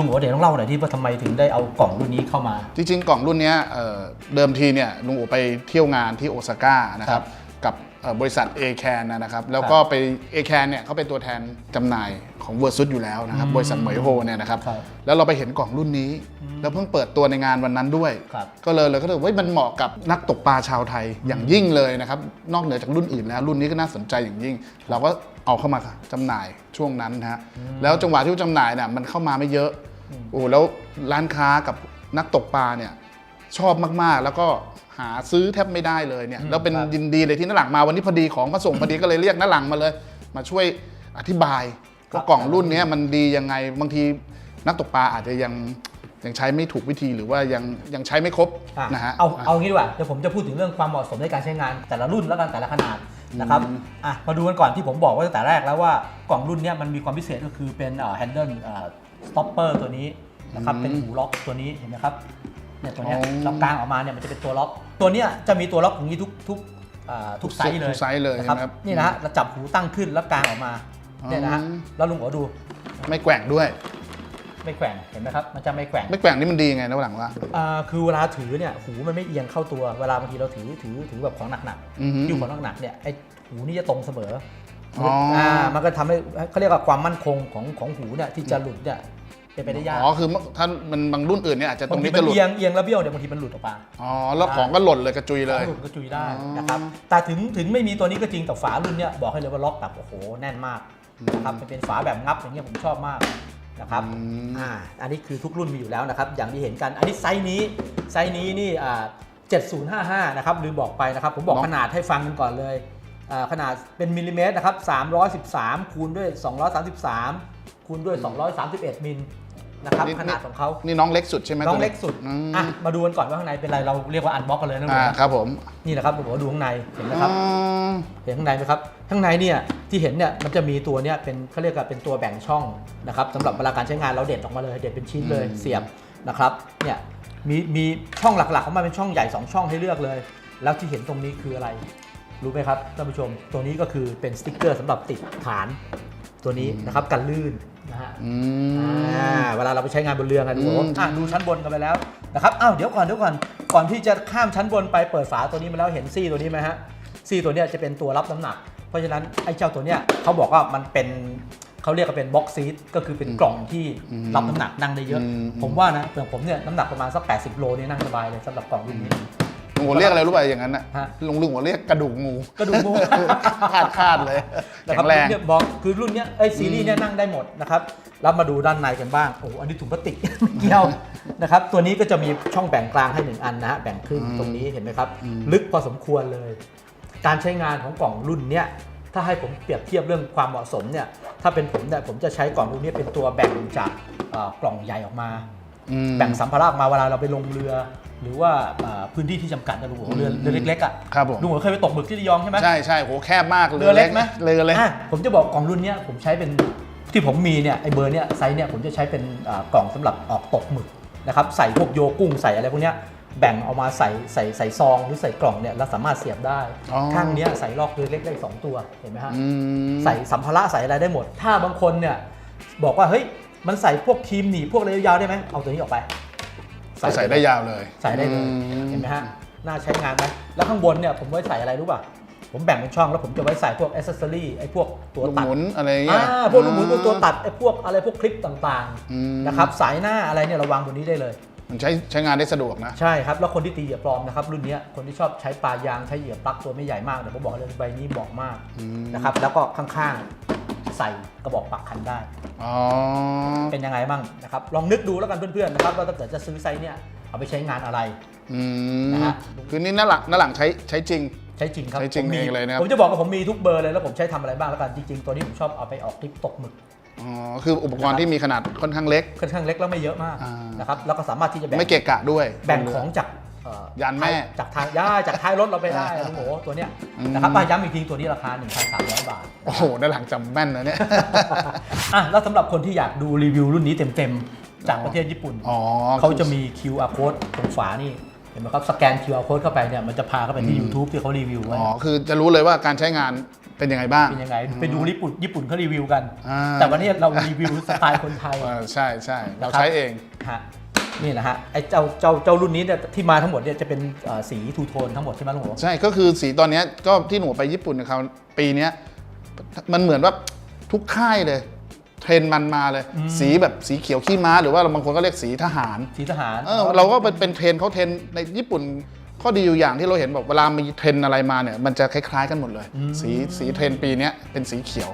ลุงโอเดี๋ยวต้องเล่าหน่อยที่ว่าทำไมถึงได้เอากล่องรุ่นนี้เข้ามา จริงๆ กล่องรุ่นเนี้ยเอ่อเดิมทีเนี่ยลุงอูไปเที่ยวงานที่โอซาก้านะครับกับเอ่อบริษัท a c a n นะครับแล้วก็ไป a c a n เนี่ยเขาเป็นตัวแทนจำหน่ายของเวอร์ซุดอยู่แล้วนะครับอืมบริษัทเหมยโฮเนี่ยนะครับครับแล้วเราไปเห็นกล่องรุ่นนี้ แล้วเพิ่งเปิดตัวในงานวันนั้นด้วย ครับ ก็เลยเลยก็เลยว่ามันเหมาะกับนักตกปลาชาวไทยอย่างยิ่งเลยนะครับ นอกเหนือจากรุ่นอื่นแล้วรุ่นนี้ก็น่าสนใจอย่างยิ่ง เราก็เอาเข้ามาจำหน่ายช่วงนั้นนะฮะแล้วจังหวะที่จำหน่ายเนี่ยมันเข้ามาไม่เยอะ โอ้แล้วร้านค้ากับนักตกปลาเนี่ยชอบมากๆ แล้วก็หาซื้อแทบไม่ได้เลยเนี่ยอืมแล้วเป็นครับยินดีเลยที่น้าหลังมาวันนี้พอดีของมาส่งพอดีก็เลยเรียกน้าหลังมาเลย มาช่วยอธิบายครับว่ากล่องรุ่นเนี้ยมันดียังไงบางทีนักตกปลาอาจจะยัง ยังใช้ไม่ถูกวิธีหรือว่ายังยังใช้ไม่ครบอะนะฮะ เอาเอางี้ดีกว่าเดี๋ยวผมจะพูดถึงเรื่องความเหมาะสมในการใช้งาน แต่ละรุ่นแล้วกันแต่ละขนาดนะครับอืมอะมาดูกันก่อนที่ผมบอกไว้ตั้งแต่แรกแล้วว่ากล่องรุ่นเนี้ยมันมีความพิเศษก็คือเป็นเอ่อ handle เอ่อ stopper ตัวนี้นะครับเป็นหูล็อกตัวนี้เห็นไหมครับเนี่ยตัวเนี้ยล็อกกลางออกมาเนี่ยมันจะเป็นตัวล็อก ตัวเนี้ยจะมีตัวล็อกอย่างนี้ทุกทุกอ่าทุกไซส์เลย ทุกไซส์เลยนะครับใช่ไหมครับนี่นะฮะเราจับหูตั้งขึ้นแล้วกลางออกมาเนี่ยนะฮะอืม แล้วลุงโอดูไม่แกว่งด้วย ไม่แกว่งเห็นไหมครับมันจะไม่แกว่งไม่แกว่งนี่มันดีไงนะหลังว่าอ่าคือเวลาถือเนี่ยหูมันไม่เอียงเข้าตัวเวลาบางทีเราถือถือถือแบบของหนักอือฮึๆที่ของหนักๆเนี่ยไอหูนี่จะตรงเสมออ๋ออ่ามันก็ทำให้เขาเรียกว่าความมั่นคงของของหูเนี่ยที่จะหลุดเนี่ยเป็นไปได้ยากอ๋อคือถ้ามันบางรุ่นอื่นเนี่ยอาจจะตรบางงทีนี้มัจะนหลุดเอียงเอียงแล้วเบี้ยวเนี่ยบางทีมันหลุดออกมา อ๋อแล้วของก็หล่นเลยกระจุยเลย หลุดก็จุยได้อ๋อนะครับ แต่ถึงถึงไม่มีตัวนี้ก็จริงแต่ฝารุ่นเนี่ยบอกให้เลยว่าล็อกแบบโอ้โหแน่นมากนะครับมันเป็นฝาแบบงับอย่างเงี้ยผมชอบมาก นะครับอืม อ่าอันนี้คือทุกรุ่นมีอยู่แล้วนะครับ อย่างที่เห็นกัน อันนี้ไซส์นี้ไซส์นี้นี่อ่า7055 นะครับลืมบอกไปนะครับ ผมบอกเนาะขนาดให้ฟังกันก่อนเลยอ่าขนาดเป็นมิลลิเมตรนะครับ313 คูณด้วย 233 คูณด้วย 231 มิล นะครับขนาดของเขานี่น้องเล็กสุดใช่ไหมน้องตัวเล็กสุดอืมอะมาดูกันก่อนว่าข้างในเป็นอะไรเราเรียกว่าอันบ็อกกันเลยนะอ่าครับผมนี่นะครับผมว่าดูข้างในเห็นไหมครับอ๋อเห็นข้างในไหมครับข้างในเนี่ยที่เห็นเนี่ยมันจะมีตัวเนี่ยเป็นเขาเรียกว่าเป็นตัวแบ่งช่องนะครับสำหรับเวลาการใช้งานเราเด็ดออกมาเลยเด็ดเป็นชิ้นเลยเสียบนะครับเนี่ยมีมีช่องหลักๆของมันเป็นช่องใหญ่ 2 ช่องให้เลือกเลย แล้วที่เห็นตรงนี้คืออะไร รู้ไหมครับท่านผู้ชม ตัวนี้ก็คือเป็นสติ๊กเกอร์สำหรับติดฐานตัวนี้นะครับกันลื่นนะ ฮะอือ่ามเวลาเราไปใช้งานบนเรือกันดูอืม อะดูชั้นบนกันไปแล้วนะครับอ้าวเดี๋ยวก่อนเดี๋ยวก่อนก่อนที่จะข้ามชั้นบนไปเปิดฝาตัวนี้มาแล้วเห็นซี่ตัวนี้ไหมฮะซี่ตัวเนี้ยจะเป็นตัวรับน้ำหนัก เพราะฉะนั้นไอ้เจ้าตัวเนี้ยเขาบอกว่ามันเป็นเขาเรียกว่าเป็นบ็อกซีทก็คือเป็นกล่องที่รับน้ำหนักนั่งได้เยอะผมว่านะอย่างผมเนี่ยน้ำหนักประมาณสัก 80 โลเนี่ยนั่งสบายเลยสำหรับกล่องรุ่นนี้ ลุงหัวเรียกอะไรรู้ป่ะอย่างนั้นน่ะฮะ ลุงลุงหัวเรียกกระดูกงู กระดูกงูคาดคาดเลยนะแข็ครับงแรง เนี่ยบอกคือรุ่นเนี้ยไอ้ยซีรีส์เนี้ยนั่งได้หมดนะครับเรามาดูด้านในกันบ้างโอ้โหอันนี้ถุงพลาสติก ไม่เกี่ยวนะครับตัวนี้ก็จะมีช่องแบ่งกลางให้หนึ่งอันนะฮะแบ่งครึ่งอืมตรงนี้เห็นไหมครับอืมลึกพอสมควรเลย การใช้งานของกล่องรุ่นเนี้ยถ้าให้ผมเปรียบเทียบเรื่องความเหมาะสมเนี่ยถ้าเป็นผมเนี่ยผมจะใช้กล่องรุ่นนี้เป็นตัวแบ่งจากเอ่อกล่องใหญ่ออกมาอืม แบ่งสัมภาระออกมาเวลาเราไปลงเรือ หรือว่าเอ่อพื้นที่ที่จำกัดนะลุงหัวเรืออืมเรือเล็กๆอะครับผมลุงหัวเคยไปตกหมึกที่ระยองใช่ไหมใช่ใช่โหแคบมากเรือเล็กไหมเรือเล็กอะผมจะบอกกล่องรุ่นเนี้ยผมใช้เป็นที่ผมมีเนี่ยไอเบอร์เนี้ยไซส์เนี่ยผมจะใช้เป็นอ่ากล่องสำหรับออกตกหมึกนะครับใส่พวกโยกุ้งใส่อะไรพวกเนี้ยแบ่งเอามาใส่ใส่ใส่ซองหรือใส่กล่องเนี่ยแล้วสามารถเสียบได้อ๋อข้างเนี้ยใส่ลอกเรือเล็กได้สองตัวเห็นไหมฮะอืมใส่สัมภาระใส่อะไรได้หมด ถ้าบางคนเนี่ยบอกว่าเฮ้ย มันใส่พวกครีมหนีบพวกอะไรยาวๆได้ไหมเอาตัวนี้ออกไปใส่ได้ยาวเลยใส่ได้เลย อืม เห็นไหมฮะ น่าใช้งานไหมแล้วข้างบนเนี่ยผมไว้ใส่อะไรรู้ป่ะ ผมแบ่งเป็นช่องแล้วผมจะไว้ใส่พวกอ c เซสซอรี่ไอ้พวกตัวลูกตัหดมุนอะไรเงี้อ่ายพวกลูกหมุนพวกตัวตัดไอ้พวกอะไรพวกคลิปต่างอืม ๆนะครับ สายหน้าอะไรเนี่ยเราวางบนนี้ได้เลย มันใช้ใช้งานได้สะดวกนะ ใช่ครับ แล้วคนที่ตีเหยื่อปลอมนะครับ รุ่นเนี้ยคนที่ชอบใช้ปลายางใช้เหยื่อปลั๊กตัวไม่ใหญ่มากแต่ผมบอกเลยใบนี้เหมาะมากอืมนะครับ แล้วก็ข้างๆ ใส่กระบอกปักคันได้ อ๋อ เป็นยังไงบ้างนะครับลองนึกดูแล้วกันเพื่อนๆนะครับว่าถ้าเกิดจะซื้อไซส์เนี่ยเอาไปใช้งานอะไร อืม นะฮะ คือนี่หน้าหลังหน้าหลังใช้ใช้จริง ใช้จริงครับใช้จริงผมมีเองเลยนะครับ ผมจะบอกว่าผมมีทุกเบอร์เลยแล้วผมใช้ทำอะไรบ้างแล้วกันจริง ๆ ตัวนี้ผมชอบเอาไปออกคลิปตกหมึกอ๋อ คืออุปกรณ์ที่มีขนาดค่อนข้างเล็ก ค่อนข้างเล็กแล้วไม่เยอะมากอ่าน นะครับแล้วก็สามารถที่จะแบ่งไม่เกะกะด้วยแบ่งของจากเอ่อ ยานแม่ จากท้ายย่าจากท้ายรถเราไปได้อ่าโอ้โหตัวเนี้ยอืมนะครับอะย้ำอีกทีตัวนี้ราคา 1,300บาท โอ้โหด้านหลังจำแม่นนะเนี่ยอะแล้วสำหรับคนที่อยากดูรีวิวรุ่นนี้เต็มๆ จากประเทศญี่ปุ่นอ๋อเขาจะมี QR code ตรงฝานี่เห็นไหมครับ สแกน QR code เข้าไปเนี่ยมันจะพาเข้าไปที่ YouTube ที่เขารีวิวไว้อ๋อ คือจะรู้เลยว่าการใช้งานเป็นยังไงบ้าง เป็นยังไง ไปดูญี่ปุ่นญี่ปุ่นเขารีวิวกันอ่าแต่วันนี้เรารีวิวสไตล์คนไทยเออใช่ใช่เรานะครับใช้เองฮะ นี่นะฮะไอ้เจ้าเจ้าเจ้ารุ่นนี้เนี่ยที่มาทั้งหมดเนี่ยจะเป็นเอ่อสีทูโทนทั้งหมดใช่ไหมลุงโอใช่ก็คือสีตอนเนี้ยก็ที่หนูไปญี่ปุ่นนะครับปีเนี้ยมันเหมือนว่าทุกค่ายเลย เทรนด์มันมาเลย สีแบบสีเขียวขี้ม้า หรือว่าบางคนก็เรียกสีทหารสีทหาร เออเราก็เป็นเป็นเทรนด์เขาเทรนด์ในญี่ปุ่น ข้อดีอยู่อย่างที่เราเห็นบอกเวลามีเทรนด์อะไรมาเนี่ยมันจะคล้ายๆกันหมดเลย สีสีเทรนด์ปีเนี้ยเป็นสีเขียว